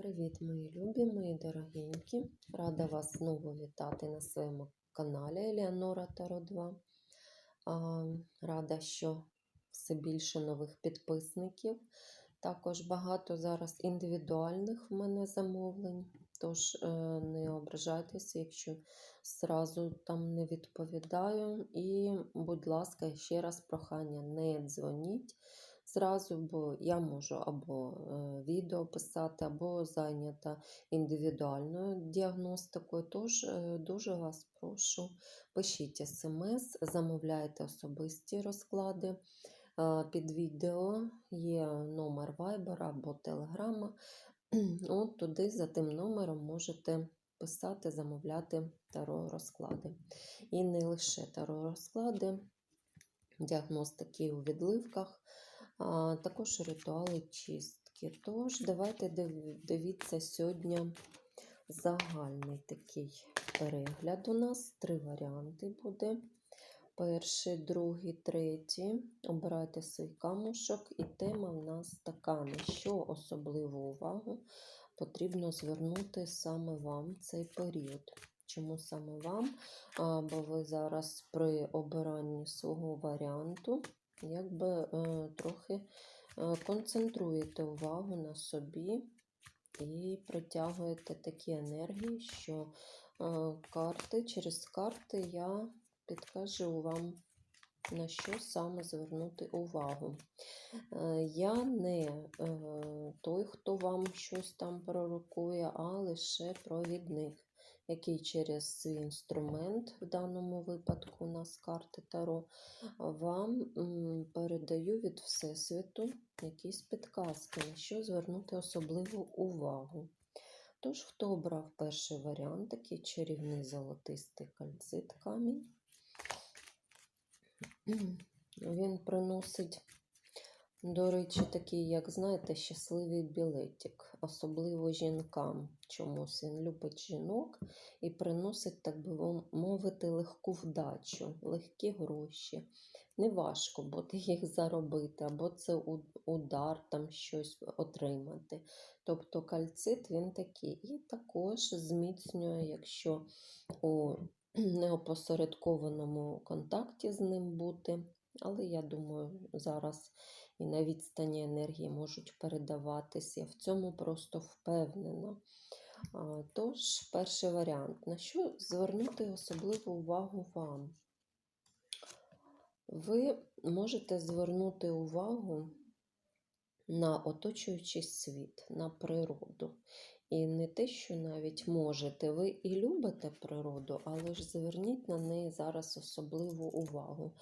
Привіт, мої любі, мої дорогенькі. Рада вас знову вітати на своєму каналі Еліанора Таро 2. Рада, що все більше нових підписників. Також багато зараз індивідуальних в мене замовлень. Тож е, не ображайтеся, якщо зразу там не відповідаю. І, будь ласка, ще раз прохання, не дзвоніть зразу, бо я можу або е, відео писати, або зайнята індивідуальною діагностикою. Тож е, дуже вас прошу, пишіть смс, замовляйте особисті розклади. Під відео є номер Viber або Telegram. От туди за тим номером можете писати, замовляти таро розклади. І не лише таро розклади, діагностики у відливках, також ритуали чистки. Тож, давайте дивіться сьогодні загальний такий перегляд. У нас три варіанти буде. Перший, другий, третій. Обирайте свій камушок, і тема в нас така: на що особливу увагу потрібно звернути саме вам цей період. Чому саме вам? Бо ви зараз при обиранні свого варіанту якби е, трохи е, концентруєте увагу на собі і притягуєте такі енергії, що е, карти через карти я підкажу вам, на що саме звернути увагу. Я не той, хто вам щось там пророкує, а лише провідник, який через інструмент, в даному випадку у нас карти Таро, вам передаю від Всесвіту якісь підказки, на що звернути особливу увагу. Тож, хто обрав перший варіант, такий чарівний золотистий кальцит камінь, він приносить, до речі, такий, як знаєте, щасливий білетик, особливо жінкам. Чомусь він любить жінок і приносить, так би мовити, легку вдачу, легкі гроші. Неважко буде їх заробити, або це удар, там щось отримати. Тобто кальцит він такий. І також зміцнює, якщо у неопосередкованому контакті з ним бути. Але я думаю, зараз і на відстані енергії можуть передаватися. Я в цьому просто впевнена. Тож, перший варіант. На що звернути особливу увагу вам? Ви можете звернути увагу на оточуючий світ, на природу. І не те, що навіть можете, ви і любите природу, але ж зверніть на неї зараз особливу увагу.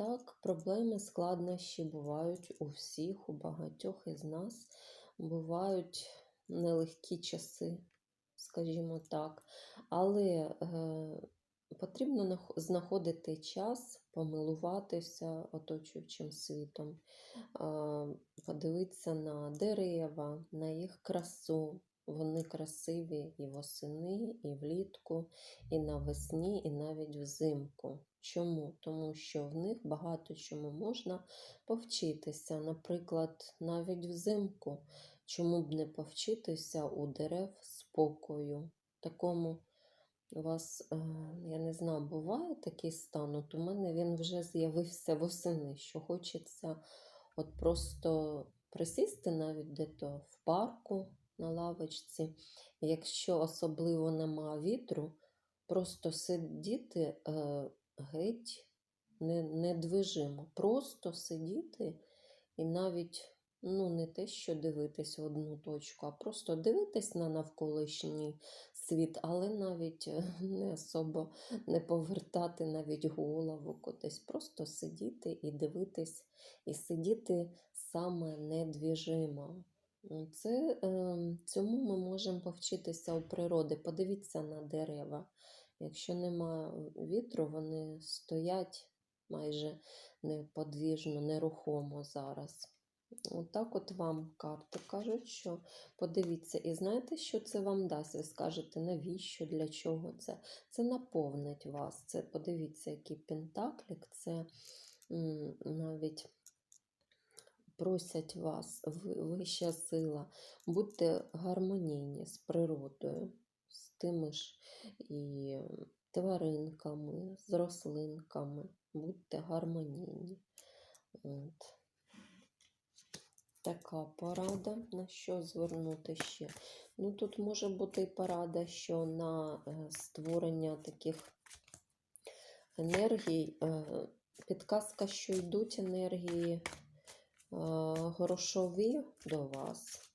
Так, проблеми, складнощі бувають у всіх, у багатьох із нас. Бувають нелегкі часи, скажімо так. Але е, потрібно знаходити час, помилуватися оточуючим світом, а, подивитися на дерева, на їх красу. Вони красиві і восени, і влітку, і навесні, і навіть взимку. Чому? Тому що в них багато чому можна повчитися. Наприклад, навіть взимку. Чому б не повчитися у дерев спокою? Такому у вас, е, я не знаю, буває такий стан. От у мене він вже з'явився восени, що хочеться от просто присісти навіть де-то в парку на лавочці. Якщо особливо нема вітру, просто сидіти е, геть недвижимо. Просто сидіти і навіть ну, не те, що дивитись в одну точку, а просто дивитись на навколишній світ, але навіть е, не особо не повертати навіть голову кудись, просто сидіти і дивитись, і сидіти саме недвіжимо. Це, е, цьому ми можемо повчитися у природи. Подивіться на дерева. Якщо нема вітру, вони стоять майже неподвіжно, нерухомо зараз. Отак от вам карти кажуть, що подивіться, і знаєте, що це вам дасть? Ви скажете, навіщо, для чого це? Це наповнить вас. Це подивіться, який пентаклік, це м, навіть просять вас, ви- вища сила, будьте гармонійні з природою, тими ж і тваринками, з рослинками. Будьте гармонійні. От. Така порада, на що звернути ще. Ну, тут може бути і порада, що на е, створення таких енергій, е, підказка, що йдуть енергії е, грошові до вас.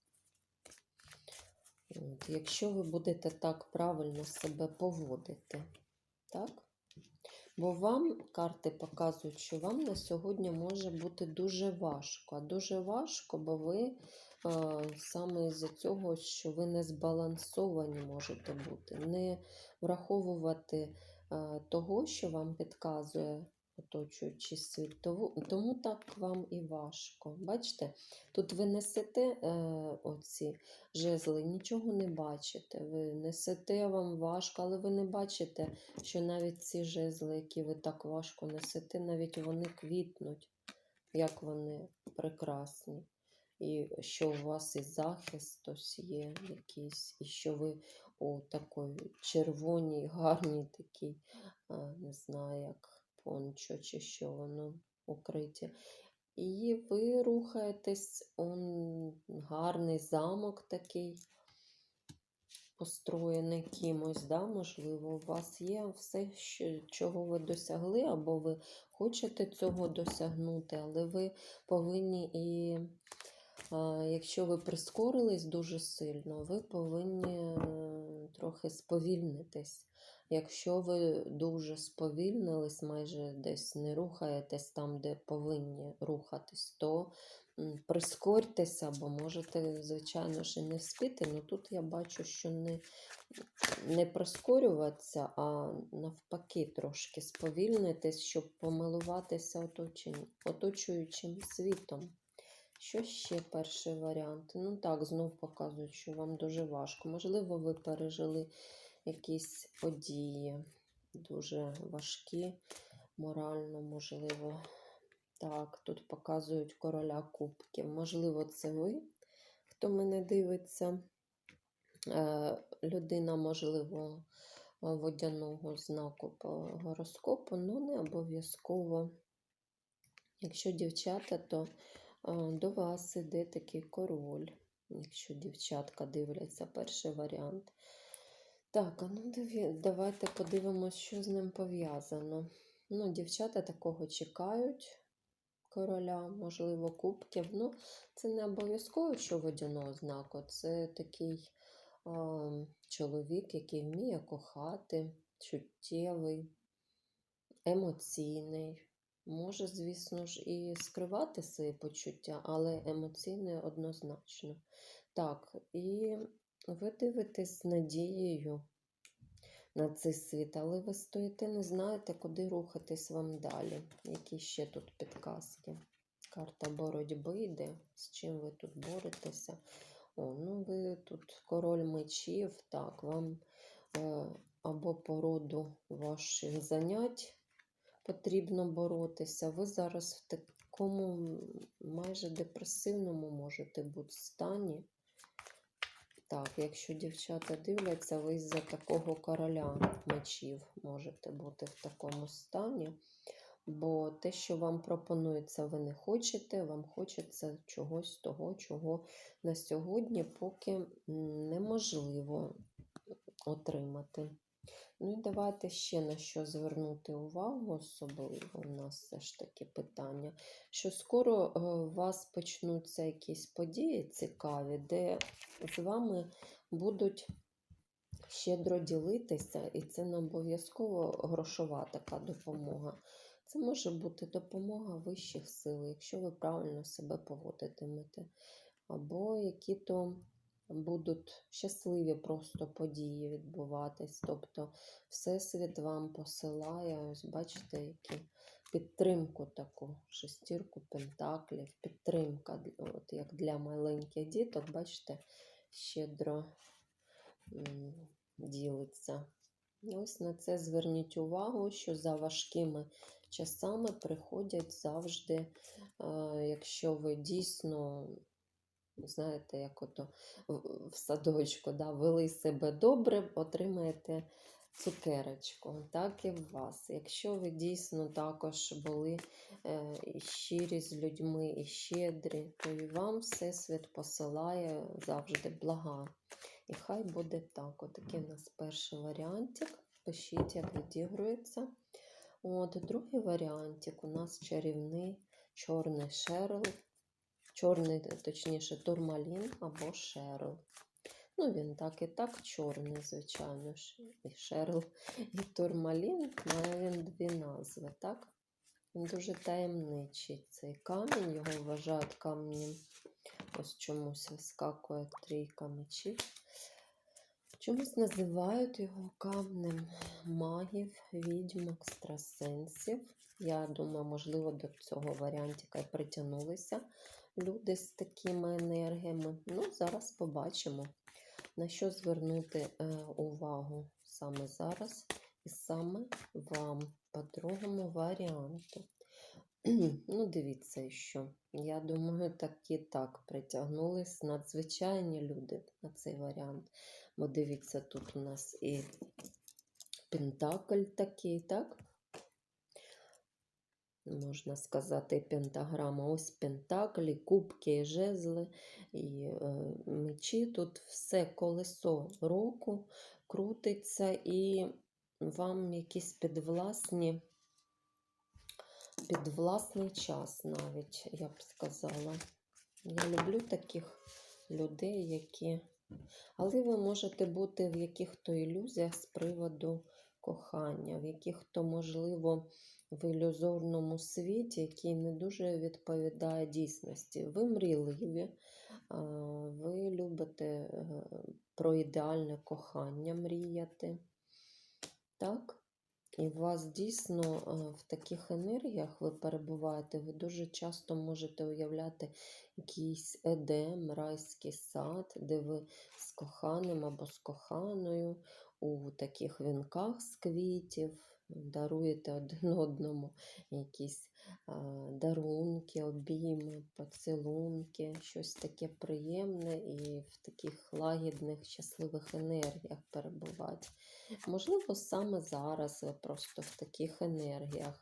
Якщо ви будете так правильно себе поводити, так? Бо вам карти показують, що вам на сьогодні може бути дуже важко. А дуже важко, бо ви е, саме із-за цього, що ви не збалансовані можете бути, не враховувати е, того, що вам підказує оточуючий світ. Тому, так вам і важко. Бачите, тут ви несете е, оці жезли, нічого не бачите. Ви несете вам важко, але ви не бачите, що навіть ці жезли, які ви так важко несете, навіть вони квітнуть, як вони прекрасні. І що у вас і захист ось є якийсь, і що ви у такій червоній, гарній такій, не знаю, як пончо, чи що воно укриті. І ви рухаєтесь, он гарний замок такий, построєний кимось, да? можливо, у вас є все, що, чого ви досягли, або ви хочете цього досягнути, але ви повинні і, якщо ви прискорились дуже сильно, ви повинні е, трохи сповільнитись. Якщо ви дуже сповільнились, майже десь не рухаєтесь там, де повинні рухатись, то прискорьтеся, бо можете, звичайно ж, і не вспіти. але тут я бачу, що не, не прискорюватися, а навпаки, трошки сповільнитись, щоб помилуватися оточуючим світом. Що ще перший варіант? Ну так, знов показують, що вам дуже важко. Можливо, ви пережили якісь події дуже важкі, морально, можливо. Так, тут показують короля кубків. Можливо, це ви, хто мене дивиться. Е, людина, можливо, водяного знаку по гороскопу, але не обов'язково. Якщо дівчата, то е, до вас іде такий король. Якщо дівчатка дивляться, перший варіант. Так, ну давайте подивимось, що з ним пов'язано. Ну, дівчата такого чекають короля, можливо, кубків. Ну, це не обов'язково, що водяного знаку. Це такий а, чоловік, який вміє кохати, чуттєвий, емоційний. Може, звісно ж, і скривати свої почуття, але емоційний однозначно. Так, і ви дивитесь з надією на цей світ, але ви стоїте, не знаєте, куди рухатись вам далі. Які ще тут підказки? Карта боротьби йде, з чим ви тут боретеся. О, ну ви тут король мечів, так, вам е, або по роду ваших занять потрібно боротися. Ви зараз в такому майже депресивному можете бути стані. Так, якщо дівчата дивляться, ви з-за такого короля мечів можете бути в такому стані. Бо те, що вам пропонується, ви не хочете, вам хочеться чогось того, чого на сьогодні поки неможливо отримати. Ну і давайте ще на що звернути увагу, особливо у нас все ж таки питання, що скоро е, у вас почнуться якісь події цікаві, де з вами будуть щедро ділитися, і це не обов'язково грошова така допомога. Це може бути допомога вищих сил, якщо ви правильно себе поводитимете, або які-то будуть щасливі просто події відбуватись. Тобто Всесвіт вам посилає, ось бачите, які підтримку таку, шестірку пентаклів, підтримка, от як для маленьких діток, бачите, щедро ділиться Ось на це зверніть увагу, що за важкими часами приходять завжди, якщо ви дійсно, знаєте, як ото в садочку, да, вели себе добре, отримаєте цукерочку. Так і в вас. Якщо ви дійсно також були е, щирі з людьми і щедрі, то і вам Всесвіт посилає завжди блага. І хай буде так. Отакий у нас перший варіантик. Пишіть, як відігрується. От, другий варіантик у нас чарівний чорний шерл, чорний, точніше, турмалін або шерл. Ну, він так і так чорний, звичайно. І шерл, і турмалін має він дві назви, так? Він дуже таємничий цей камінь, його вважають каменем. Ось чомусь вискакує трійка мечів. Чомусь називають його камнем магів, відьм, екстрасенсів. Я думаю, можливо, до цього варіантика і притягнулися люди з такими енергіями. Ну, зараз побачимо, на що звернути е, увагу саме зараз і саме вам по другому варіанту. Ну, дивіться, що. Я думаю, так і так притягнулись надзвичайні люди на цей варіант. Бо дивіться, тут у нас і пентакль такий, так? Можна сказати, пентаграма. Ось пентаклі, кубки, і жезли, і е, мечі. Тут все колесо року крутиться, і вам якісь підвласні, під власний час навіть, я б сказала. Я люблю таких людей, які. Але ви можете бути в яких-то ілюзіях з приводу кохання, в яких-то, можливо, в ілюзорному світі, який не дуже відповідає дійсності. Ви мрійливі, ви любите е, про ідеальне кохання мріяти. Так? І у вас дійсно е, в таких енергіях ви перебуваєте, ви дуже часто можете уявляти якийсь едем, райський сад, де ви з коханим або з коханою у таких вінках з квітів, даруєте один одному якісь дарунки, обійми, поцілунки, щось таке приємне і в таких лагідних, щасливих енергіях перебувати. Можливо, саме зараз ви просто в таких енергіях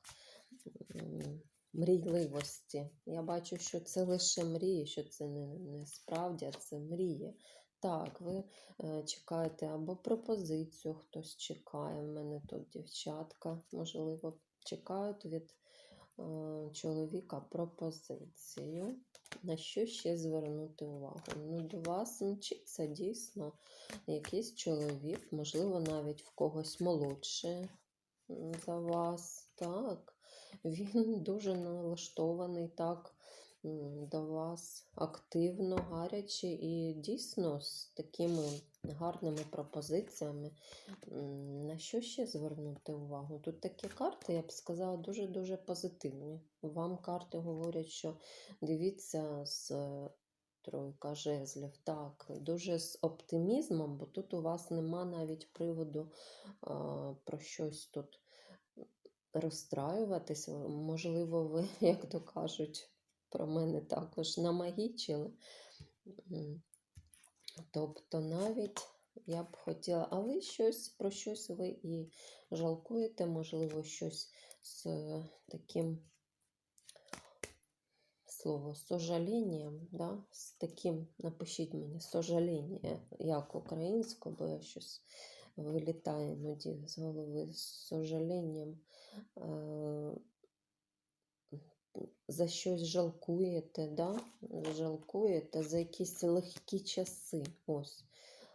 мрійливості. Я бачу, що це лише мрії, що це не, не справді, а це мрії. Так, ви е, чекаєте або пропозицію, хтось чекає. У мене тут дівчатка, можливо, чекають від е, чоловіка пропозицію. На що ще звернути увагу? Ну, до вас мчиться дійсно якийсь чоловік, можливо, навіть в когось молодше за вас. Так, він дуже налаштований так до вас активно, гаряче і дійсно з такими гарними пропозиціями. На що ще звернути увагу? Тут такі карти, я б сказала, дуже-дуже позитивні. Вам карти говорять, що дивіться з е, тройка жезлів, так, дуже з оптимізмом, бо тут у вас нема навіть приводу а, про щось тут розстраюватись. Можливо, ви, як то кажуть, про мене також намагічили. Тобто навіть я б хотіла, але щось про щось ви і жалкуєте, можливо, щось з е, таким слово сожалінням, да? з таким, напишіть мені, сожаління, як українською, бо я щось вилітає іноді з голови з сожалінням. За щось жалкуєте, да? жалкуєте за якісь легкі часи. Ось.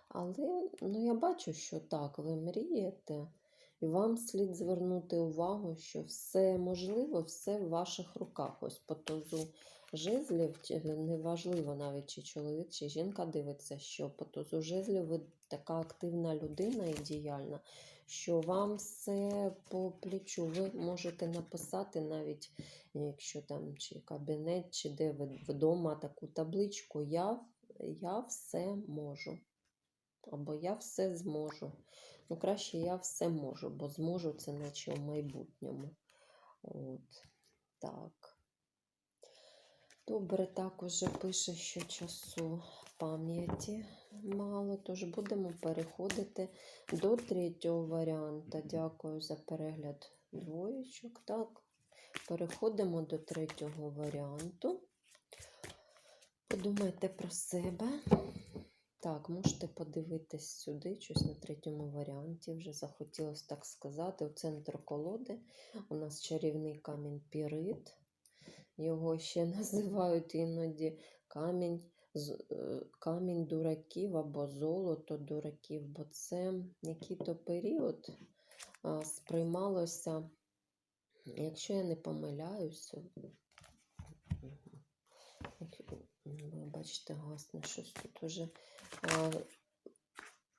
Але ну, я бачу, що так, ви мрієте, і вам слід звернути увагу, що все можливо, все в ваших руках. Ось по тузу жезлів, неважливо навіть, чи чоловік, чи жінка дивиться, що по тузу жезлів ви така активна людина і діяльна, що вам все по плечу. Ви можете написати навіть, якщо там чи кабінет, чи де ви вдома таку табличку Я, я все можу. Або я все зможу. Ну, краще я все можу, бо зможу це наче у майбутньому. От. Так. Добре, також пише, що часу пам'яті мало, тож будемо переходити до третього варіанта. Дякую за перегляд двоєчок. Так, переходимо до третього варіанту. Подумайте про себе. Так, можете подивитись сюди, щось на третьому варіанті. Вже захотілося так сказати. У центр колоди у нас чарівний камінь пірит. Його ще називають іноді камінь, е, камінь дураків або золото дураків, бо це який-то період сприймалося, якщо я не помиляюся, бачите, гасне щось тут уже а,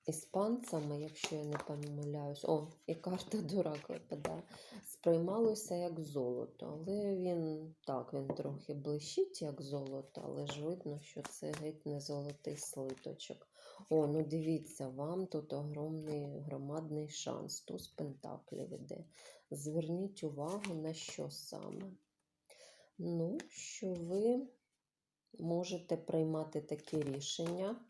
іспанцями, якщо я не помиляюсь, о, і карта дурак випадає, сприймалося як золото. Але він так, він трохи блищить, як золото, але ж видно, що це геть не золотий слиточок. О, ну дивіться, вам тут огромний громадний шанс. Туз пентаклів іде. Зверніть увагу на що саме. Ну, що ви можете приймати такі рішення,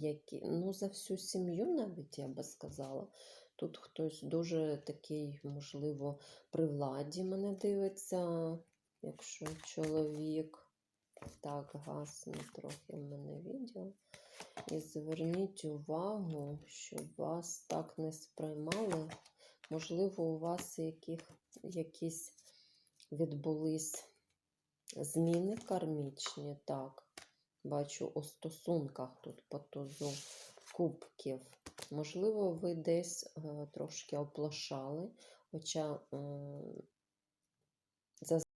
які, ну, за всю сім'ю навіть я би сказала. Тут хтось дуже такий, можливо, при владі мене дивиться, якщо чоловік. Так, гасне трохи в мене відео. І зверніть увагу, щоб вас так не сприймали. Можливо, у вас яких, якісь відбулись зміни кармічні, так. Бачу у стосунках тут по тузу кубків. Можливо, ви десь е, трошки оплошали, хоча м,